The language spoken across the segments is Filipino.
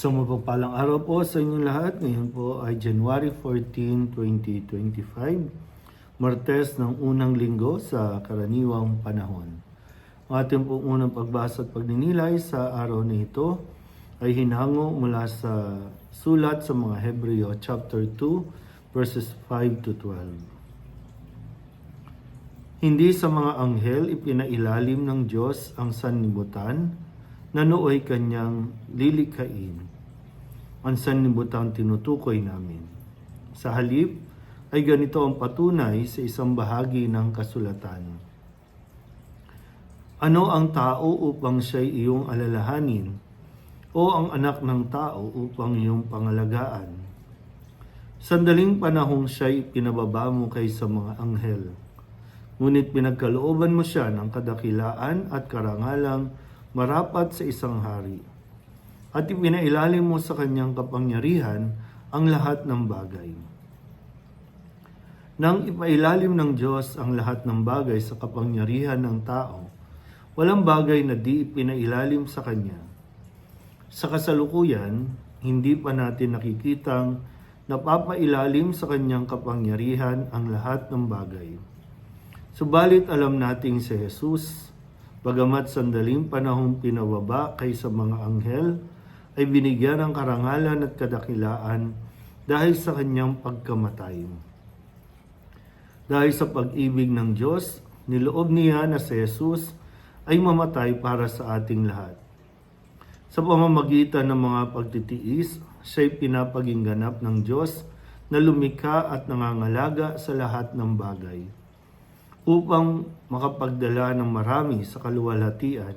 Isang mapagpalang araw po sa inyong lahat. Ngayon po ay January 14, 2025. Martes ng unang linggo sa karaniwang panahon. Ang ating pong unang pagbasa at pagninilay sa araw na ito ay hinango mula sa sulat sa mga Hebreo chapter 2 verses 5 to 12. Hindi sa mga anghel ipinailalim ng Diyos ang sanlibutan na nooy kanyang lilikhain. Ang sanlibutan tinutukoy namin. Sa halip ay ganito ang patunay sa isang bahagi ng kasulatan. Ano ang tao upang siya'y iyong alalahanin o ang anak ng tao upang iyong pangalagaan? Sandaling panahong siya'y pinababa mo kaysa mga anghel. Ngunit pinagkalooban mo siya ng kadakilaan at karangalang marapat sa isang hari. At ipinailalim mo sa kanyang kapangyarihan ang lahat ng bagay. Nang ipailalim ng Diyos ang lahat ng bagay sa kapangyarihan ng tao, walang bagay na di ipinailalim sa Kanya. Sa kasalukuyan, hindi pa natin nakikitang napapailalim sa Kanyang kapangyarihan ang lahat ng bagay. Subalit alam nating si Jesus, bagamat sandaling panahong pinababa kaysa mga anghel, ay binigyan ng karangalan at kadakilaan dahil sa kanyang pagkamatay. Dahil sa pag-ibig ng Diyos, niloob niya na si Jesus ay mamatay para sa ating lahat. Sa pamamagitan ng mga pagtitiis, siya'y pinapagingganap ng Diyos na lumikha at nangangalaga sa lahat ng bagay upang makapagdala ng marami sa kaluwalhatian.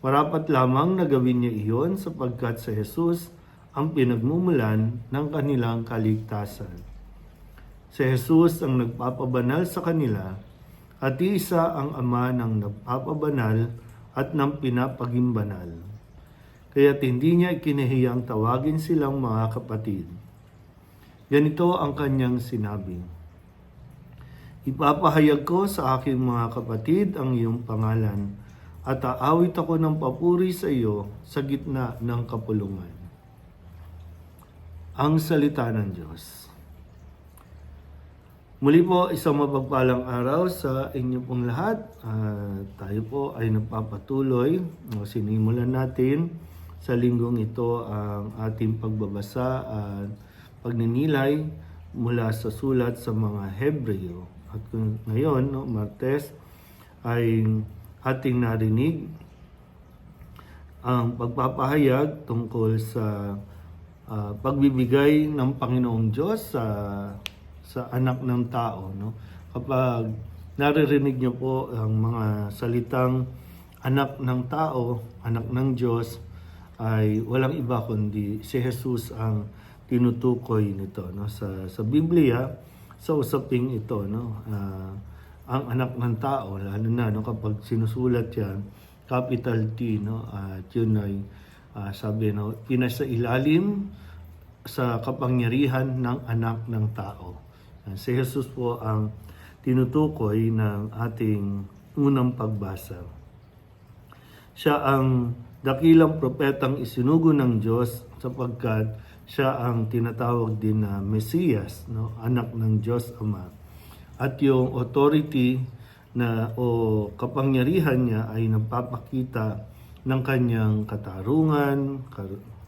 Marapat lamang na gawin niya iyon sapagkat sa Jesus ang pinagmumulan ng kanilang kaligtasan. Si Jesus ang nagpapabanal sa kanila at isa ang ama ng nagpapabanal at ng pinapagimbanal. Kaya't hindi niya ikinahiyang tawagin silang mga kapatid. Ganito ang kanyang sinabi. Ipapahayag ko sa aking mga kapatid ang iyong pangalan at aawit ako ng papuri sa iyo sa gitna ng kapulungan. Ang salita ng Diyos. Muli po, isang mapagpalang araw sa inyo pong lahat. Uh, tayo po ay nagpapatuloy. O, sinimulan natin sa linggong ito ang ating pagbabasa at pagninilay mula sa sulat sa mga Hebreo. At ngayon, no, Martes, ay ating narinig ang pagpapahayag tungkol sa uh, pagbibigay ng Panginoong Diyos sa sa anak ng tao no? Kapag naririnig niyo po ang mga salitang anak ng tao anak ng Diyos ay walang iba kundi si Jesus ang tinutukoy nito no? Sa sa Biblia sa usaping ito no? Uh, ang anak ng tao lalo na no kapag sinusulat yan capital T no at yun ay uh, sabi no pinasa ilalim sa kapangyarihan ng anak ng tao Si Jesus po ang tinutukoy ng ating unang pagbasa. Siya ang dakilang propetang isinugo ng Diyos sapagkat siya ang tinatawag din na Mesiyas, no? anak ng Diyos Ama. At yung authority na o kapangyarihan niya ay nagpapakita ng kanyang katarungan,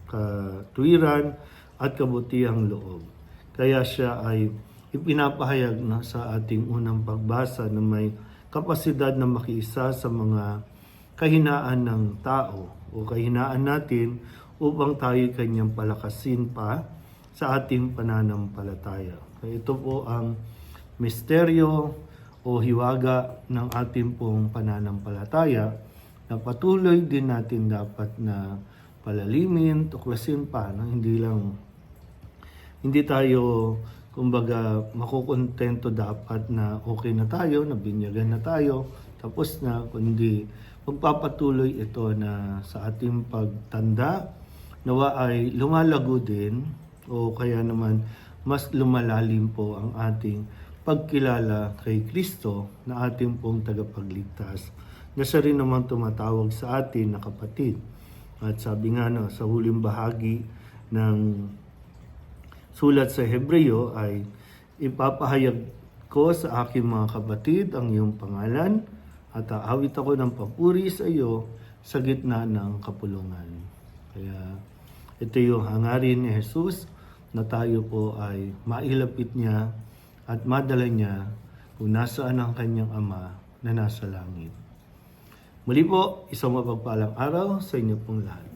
katwiran at kabutihang loob. Kaya siya ay ipinapahayag na sa ating unang pagbasa na may kapasidad na makiisa sa mga kahinaan ng tao o kahinaan natin upang tayo kanyang palakasin pa sa ating pananampalataya. Ito po ang misteryo o hiwaga ng ating pong pananampalataya na patuloy din natin dapat na palalimin, tuklasin pa, no? hindi lang hindi tayo kumbaga makukontento dapat na okay na tayo, nabinyagan na tayo, tapos na, kundi magpapatuloy ito na sa ating pagtanda, nawa ay lumalago din o kaya naman mas lumalalim po ang ating pagkilala kay Kristo na ating pong tagapagligtas na siya rin naman tumatawag sa atin na kapatid. At sabi nga no, sa huling bahagi ng sulat sa Hebreo ay ipapahayag ko sa aking mga kapatid ang iyong pangalan at aawit ako ng papuri sa iyo sa gitna ng kapulungan. Kaya ito yung hangarin ni Jesus na tayo po ay mailapit niya at madala niya kung nasaan ang kanyang ama na nasa langit. Muli po, isang mapagpalang araw sa inyo pong lahat.